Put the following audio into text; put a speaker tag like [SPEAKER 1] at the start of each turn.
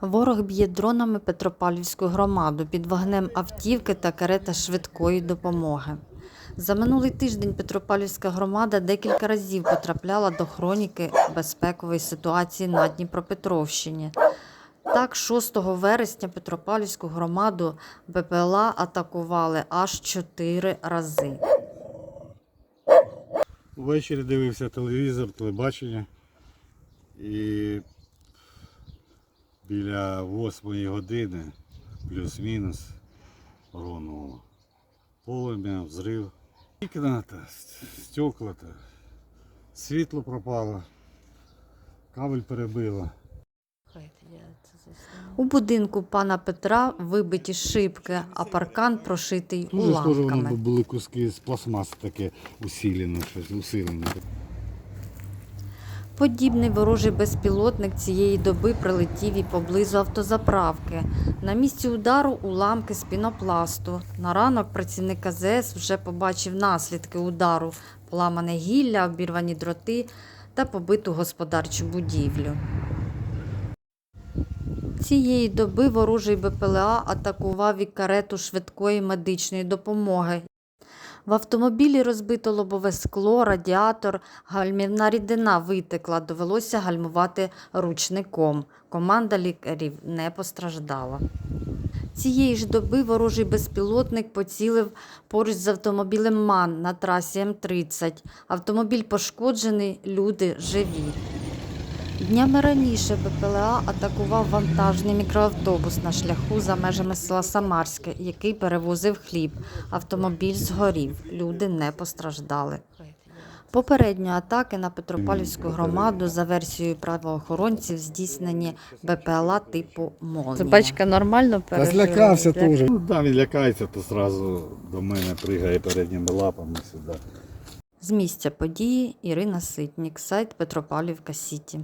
[SPEAKER 1] Ворог б'є дронами Петропавлівську громаду під вогнем автівки та карета швидкої допомоги. За минулий тиждень Петропавлівська громада декілька разів потрапляла до хроніки безпекової ситуації на Дніпропетровщині. Так, 6 вересня Петропавлівську громаду БПЛА атакували аж чотири рази.
[SPEAKER 2] Ввечері дивився телевізор, телебачення. І біля восьмої години, плюс-мінус, гронуло. Полум'я, взрив. Вікна та стекла та світло пропало, кабель перебило.
[SPEAKER 1] У будинку пана Петра вибиті шибки, а паркан прошитий
[SPEAKER 2] Дуже схоже, воно були куски з пластмаси таке усилене, щось усилене.
[SPEAKER 1] Подібний ворожий безпілотник цієї доби прилетів і поблизу автозаправки. На місці удару уламки з пінопласту. На ранок працівник АЗС вже побачив наслідки удару, поламане гілля, обірвані дроти та побиту господарчу будівлю. Цієї доби ворожий БПЛА атакував і карету швидкої медичної допомоги. В автомобілі розбито лобове скло, радіатор, гальмівна рідина витекла, довелося гальмувати ручником. Команда лікарів не постраждала. Цієї ж доби ворожий безпілотник поцілив поруч з автомобілем МАН на трасі М-30. Автомобіль пошкоджений, люди живі. Днями раніше БПЛА атакував вантажний мікроавтобус на шляху за межами села Самарське, який перевозив хліб. Автомобіль згорів, люди не постраждали. Попередньо атаки на Петропавлівську громаду за версією правоохоронців здійснені БПЛА типу «Молнія».
[SPEAKER 3] Собачка нормально
[SPEAKER 2] Та
[SPEAKER 3] пережила?
[SPEAKER 2] злякався
[SPEAKER 3] Як?
[SPEAKER 2] теж. Ну, да, він лякається, то одразу до мене пригає передніми лапами сюди.
[SPEAKER 1] З місця події Ірина Ситнік, сайт Петропавлівка Сіті.